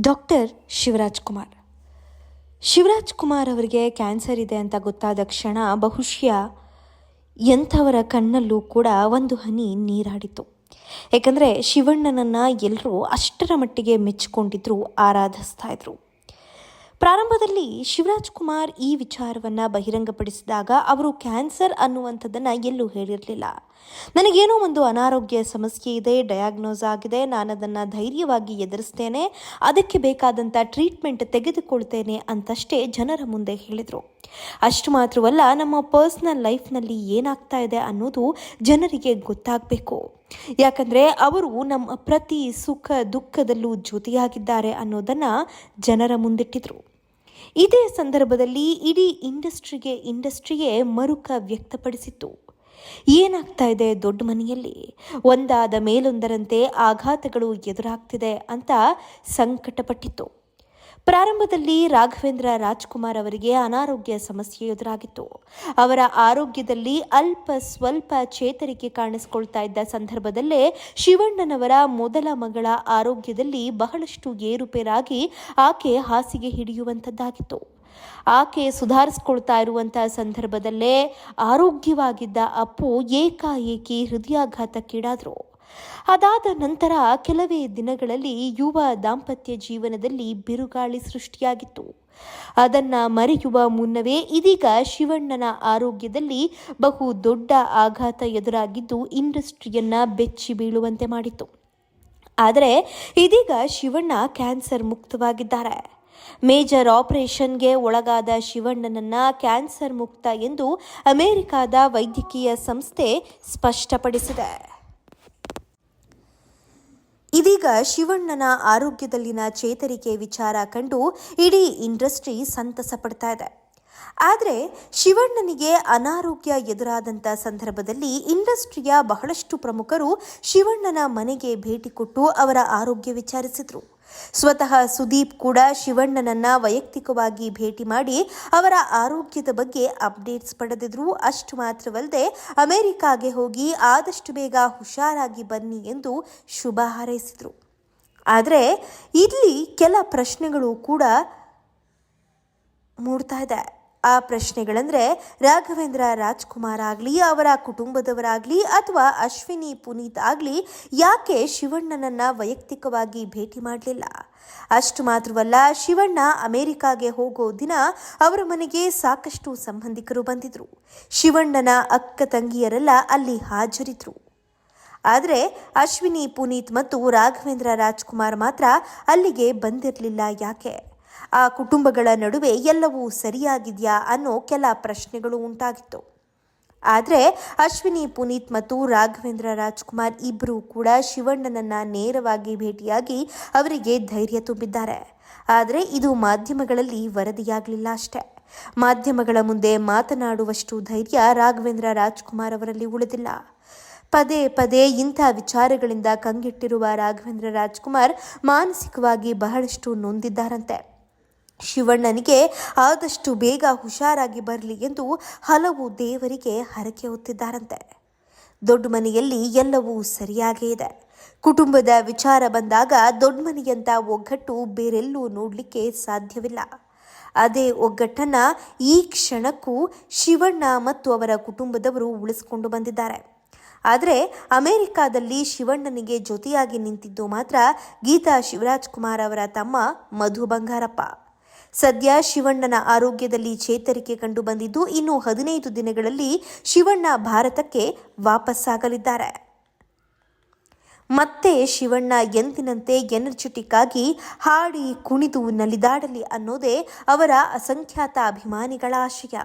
Doctor Shivaraj Kumar. Shivaraj Kumar ಅವರಿಗೆ cancer ಇದೆ ಅಂತ ಗೊತ್ತಾದ ಕ್ಷಣ ಬಹುಶಃ ಎಂಥವರ ಕಣ್ಣಲ್ಲೂ ಕೂಡ ಒಂದು ಹನಿ ನೀರಾಡಿತು. ಯಾಕಂದರೆ ಶಿವಣ್ಣನನ್ನು ಎಲ್ಲರೂ ಅಷ್ಟರ ಮಟ್ಟಿಗೆ ಮೆಚ್ಚಿಕೊಂಡಿದ್ರು, ಆರಾಧಿಸ್ತಾ ಇದ್ರು. ಪ್ರಾರಂಭದಲ್ಲಿ ಶಿವರಾಜ್ ಕುಮಾರ್ ಈ ವಿಚಾರವನ್ನು ಬಹಿರಂಗಪಡಿಸಿದಾಗ ಅವರು ಕ್ಯಾನ್ಸರ್ ಅನ್ನುವಂಥದ್ದನ್ನು ಎಲ್ಲೂ ಹೇಳಿರಲಿಲ್ಲ. ನನಗೇನೋ ಒಂದು ಅನಾರೋಗ್ಯ ಸಮಸ್ಯೆ ಇದೆ ಡಯಾಗ್ನೋಸ್ ಆಗಿದೆ ನಾನು ಅದನ್ನು ಧೈರ್ಯವಾಗಿ ಎದುರಿಸ್ತೇನೆ, ಅದಕ್ಕೆ ಬೇಕಾದಂಥ ಟ್ರೀಟ್ಮೆಂಟ್ ತೆಗೆದುಕೊಳ್ತೇನೆ ಅಂತಷ್ಟೇ ಜನರ ಮುಂದೆ ಹೇಳಿದರು. ಅಷ್ಟು ಮಾತ್ರವಲ್ಲ, ನಮ್ಮ ಪರ್ಸ್ನಲ್ ಲೈಫ್ನಲ್ಲಿ ಏನಾಗ್ತಾ ಇದೆ ಅನ್ನೋದು ಜನರಿಗೆ ಗೊತ್ತಾಗಬೇಕು. ಯಾಕಂದರೆ ಅವರು ನಮ್ಮ ಪ್ರತಿ ಸುಖ ದುಃಖದಲ್ಲೂ ಜೊತೆಯಾಗಿದ್ದಾರೆ ಅನ್ನೋದನ್ನು ಜನರ ಮುಂದಿಟ್ಟಿದ್ರು. ಇದೇ ಸಂದರ್ಭದಲ್ಲಿ ಇಡೀ ಇಂಡಸ್ಟ್ರಿಗೆ ಇಂಡಸ್ಟ್ರಿಯೇ ಮರುಕ ವ್ಯಕ್ತಪಡಿಸಿತ್ತು. ಏನಾಗ್ತಾ ಇದೆ ದೊಡ್ಡ ಮನೆಯಲ್ಲಿ? ಒಂದಾದ ಮೇಲೊಂದರಂತೆ ಆಘಾತಗಳು ಎದುರಾಗ್ತಿದೆ ಅಂತ ಸಂಕಟಪಟ್ಟಿತ್ತು. ಪ್ರಾರಂಭದಲ್ಲಿ ರಾಘವೇಂದ್ರ ರಾಜ್ಕುಮಾರ್ ಅವರಿಗೆ ಅನಾರೋಗ್ಯ ಸಮಸ್ಯೆ ಎದುರಾಗಿತ್ತು. ಅವರ ಆರೋಗ್ಯದಲ್ಲಿ ಅಲ್ಪ ಸ್ವಲ್ಪ ಚೇತರಿಕೆ ಕಾಣಿಸಿಕೊಳ್ತಾ ಇದ್ದ ಸಂದರ್ಭದಲ್ಲೇ ಶಿವಣ್ಣನವರ ಮೊದಲ ಮಗಳ ಆರೋಗ್ಯದಲ್ಲಿ ಬಹಳಷ್ಟು ಏರುಪೇರಾಗಿ ಆಕೆ ಹಾಸಿಗೆ ಹಿಡಿಯುವಂಥದ್ದಾಗಿತ್ತು. ಆಕೆ ಸುಧಾರಿಸ್ಕೊಳ್ತಾ ಇರುವಂತಹ ಸಂದರ್ಭದಲ್ಲೇ ಆರೋಗ್ಯವಾಗಿದ್ದ ಅಪ್ಪು ಏಕಾಏಕಿ ಹೃದಯಾಘಾತಕ್ಕೀಡಾದರು. ಅದಾದ ನಂತರ ಕೆಲವೇ ದಿನಗಳಲ್ಲಿ ಯುವ ದಾಂಪತ್ಯ ಜೀವನದಲ್ಲಿ ಬಿರುಗಾಳಿ ಸೃಷ್ಟಿಯಾಗಿತ್ತು. ಅದನ್ನ ಮರೆಯುವ ಮುನ್ನವೇ ಇದೀಗ ಶಿವಣ್ಣನ ಆರೋಗ್ಯದಲ್ಲಿ ಬಹು ದೊಡ್ಡ ಆಘಾತ ಎದುರಾಗಿದ್ದು ಇಂಡಸ್ಟ್ರಿಯನ್ನ ಬೆಚ್ಚಿ ಬೀಳುವಂತೆ ಮಾಡಿತು ಆದರೆ ಇದೀಗ ಶಿವಣ್ಣ ಕ್ಯಾನ್ಸರ್ ಮುಕ್ತವಾಗಿದ್ದಾರೆ. ಮೇಜರ್ ಆಪರೇಷನ್ಗೆ ಒಳಗಾದ ಶಿವಣ್ಣನನ್ನ ಕ್ಯಾನ್ಸರ್ ಮುಕ್ತ ಎಂದು ಅಮೆರಿಕದ ವೈದ್ಯಕೀಯ ಸಂಸ್ಥೆ ಸ್ಪಷ್ಟಪಡಿಸಿದೆ. ಇದೀಗ ಶಿವಣ್ಣನ ಆರೋಗ್ಯದಲ್ಲಿನ ಚೇತರಿಕೆ ವಿಚಾರ ಕಂಡು ಇಡೀ ಇಂಡಸ್ಟ್ರಿ ಸಂತಸ ಪಡ್ತಾ ಇದೆ. ಆದರೆ ಶಿವಣ್ಣನಿಗೆ ಅನಾರೋಗ್ಯ ಎದುರಾದಂಥ ಸಂದರ್ಭದಲ್ಲಿ ಇಂಡಸ್ಟ್ರಿಯ ಬಹಳಷ್ಟು ಪ್ರಮುಖರು ಶಿವಣ್ಣನ ಮನೆಗೆ ಭೇಟಿ ಕೊಟ್ಟು ಅವರ ಆರೋಗ್ಯ ವಿಚಾರಿಸಿದರು. ಸ್ವತಃ ಸುದೀಪ್ ಕೂಡ ಶಿವಣ್ಣನನ್ನ ವೈಯಕ್ತಿಕವಾಗಿ ಭೇಟಿ ಮಾಡಿ ಅವರ ಆರೋಗ್ಯದ ಬಗ್ಗೆ ಅಪ್ಡೇಟ್ಸ್ ಪಡೆದಿದ್ರು. ಅಷ್ಟು ಮಾತ್ರವಲ್ಲದೆ ಅಮೆರಿಕಾಗೆ ಹೋಗಿ ಆದಷ್ಟು ಬೇಗ ಹುಷಾರಾಗಿ ಬನ್ನಿ ಎಂದು ಶುಭ ಹಾರೈಸಿದರು. ಆದರೆ ಇಲ್ಲಿ ಕೆಲ ಪ್ರಶ್ನೆಗಳು ಕೂಡ ಮೂಡ್ತಾ ಇದೆ. ಆ ಪ್ರಶ್ನೆಗಳಂದ್ರೆ ರಾಘವೇಂದ್ರ ರಾಜ್ಕುಮಾರ್ ಆಗಲಿ, ಅವರ ಕುಟುಂಬದವರಾಗಲಿ ಅಥವಾ ಅಶ್ವಿನಿ ಪುನೀತ್ ಆಗಲಿ ಯಾಕೆ ಶಿವಣ್ಣನನ್ನ ವೈಯಕ್ತಿಕವಾಗಿ ಭೇಟಿ ಮಾಡಲಿಲ್ಲ? ಅಷ್ಟು ಮಾತ್ರವಲ್ಲ, ಶಿವಣ್ಣ ಅಮೆರಿಕಾಗೆ ಹೋಗೋ ದಿನ ಅವರ ಮನೆಗೆ ಸಾಕಷ್ಟು ಸಂಬಂಧಿಕರು ಬಂದಿದ್ರು. ಶಿವಣ್ಣನ ಅಕ್ಕ ತಂಗಿಯರೆಲ್ಲ ಅಲ್ಲಿ ಹಾಜರಿದ್ರು. ಆದರೆ ಅಶ್ವಿನಿ ಪುನೀತ್ ಮತ್ತು ರಾಘವೇಂದ್ರ ರಾಜ್ಕುಮಾರ್ ಮಾತ್ರ ಅಲ್ಲಿಗೆ ಬಂದಿರಲಿಲ್ಲ ಯಾಕೆ? ಆ ಕುಟುಂಬಗಳ ನಡುವೆ ಎಲ್ಲವೂ ಸರಿಯಾಗಿದೆಯಾ ಅನ್ನೋ ಕೆಲ ಪ್ರಶ್ನೆಗಳು ಉಂಟಾಗಿತ್ತು. ಆದರೆ ಅಶ್ವಿನಿ, ಪುನೀತ್ ಮತ್ತು ರಾಘವೇಂದ್ರ ರಾಜ್ಕುಮಾರ್ ಇಬ್ಬರೂ ಕೂಡ ಶಿವಣ್ಣನನ್ನ ನೇರವಾಗಿ ಭೇಟಿಯಾಗಿ ಅವರಿಗೆ ಧೈರ್ಯ ತುಂಬಿದ್ದಾರೆ. ಆದರೆ ಇದು ಮಾಧ್ಯಮಗಳಲ್ಲಿ ವರದಿಯಾಗಲಿಲ್ಲ ಅಷ್ಟೇ. ಮಾಧ್ಯಮಗಳ ಮುಂದೆ ಮಾತನಾಡುವಷ್ಟು ಧೈರ್ಯ ರಾಘವೇಂದ್ರ ರಾಜ್ಕುಮಾರ್ ಅವರಲ್ಲಿ ಉಳಿದಿಲ್ಲ. ಪದೇ ಪದೇ ಇಂಥ ವಿಚಾರಗಳಿಂದ ಕಂಗೆಟ್ಟಿರುವ ರಾಘವೇಂದ್ರ ರಾಜ್ಕುಮಾರ್ ಮಾನಸಿಕವಾಗಿ ಬಹಳಷ್ಟು ನೊಂದಿದ್ದಾರಂತೆ. ಶಿವಣ್ಣನಿಗೆ ಆದಷ್ಟು ಬೇಗ ಹುಷಾರಾಗಿ ಬರಲಿ ಎಂದು ಹಲವು ದೇವರಿಗೆ ಹರಕೆ ಹೊತ್ತಿದ್ದಾರಂತೆ. ದೊಡ್ಡ ಮನೆಯಲ್ಲಿ ಎಲ್ಲವೂ ಸರಿಯಾಗೇ ಇದೆ. ಕುಟುಂಬದ ವಿಚಾರ ಬಂದಾಗ ದೊಡ್ಡ ಮನೆಯಂತ ಒಗ್ಗಟ್ಟು ಬೇರೆಲ್ಲೂ ನೋಡಲಿಕ್ಕೆ ಸಾಧ್ಯವಿಲ್ಲ. ಅದೇ ಒಗ್ಗಟ್ಟನ್ನು ಈ ಕ್ಷಣಕ್ಕೂ ಶಿವಣ್ಣ ಮತ್ತು ಅವರ ಕುಟುಂಬದವರು ಉಳಿಸಿಕೊಂಡು ಬಂದಿದ್ದಾರೆ. ಆದರೆ ಅಮೆರಿಕಾದಲ್ಲಿ ಶಿವಣ್ಣನಿಗೆ ಜೊತೆಯಾಗಿ ನಿಂತಿದ್ದು ಮಾತ್ರ ಗೀತಾ ಶಿವರಾಜ್ ಕುಮಾರ್ ಅವರ ತಮ್ಮ ಮಧು ಬಂಗಾರಪ್ಪ. ಸದ್ಯ ಶಿವಣ್ಣನ ಆರೋಗ್ಯದಲ್ಲಿ ಚೇತರಿಕೆ ಕಂಡು ಬಂದಿದ್ದು ಇನ್ನು ಹದಿನೈದು ದಿನಗಳಲ್ಲಿ ಶಿವಣ್ಣ ಭಾರತಕ್ಕೆ ವಾಪಸ್ಸಾಗಲಿದ್ದಾರೆ. ಮತ್ತೆ ಶಿವಣ್ಣ ಎಂದಿನಂತೆ ಎನರ್ಜೆಟಿಕ್ ಆಗಿ ಹಾಡಿ ಕುಣಿದು ನಲಿದಾಡಲಿ ಅನ್ನೋದೇ ಅವರ ಅಸಂಖ್ಯಾತ ಅಭಿಮಾನಿಗಳ ಆಶಯ.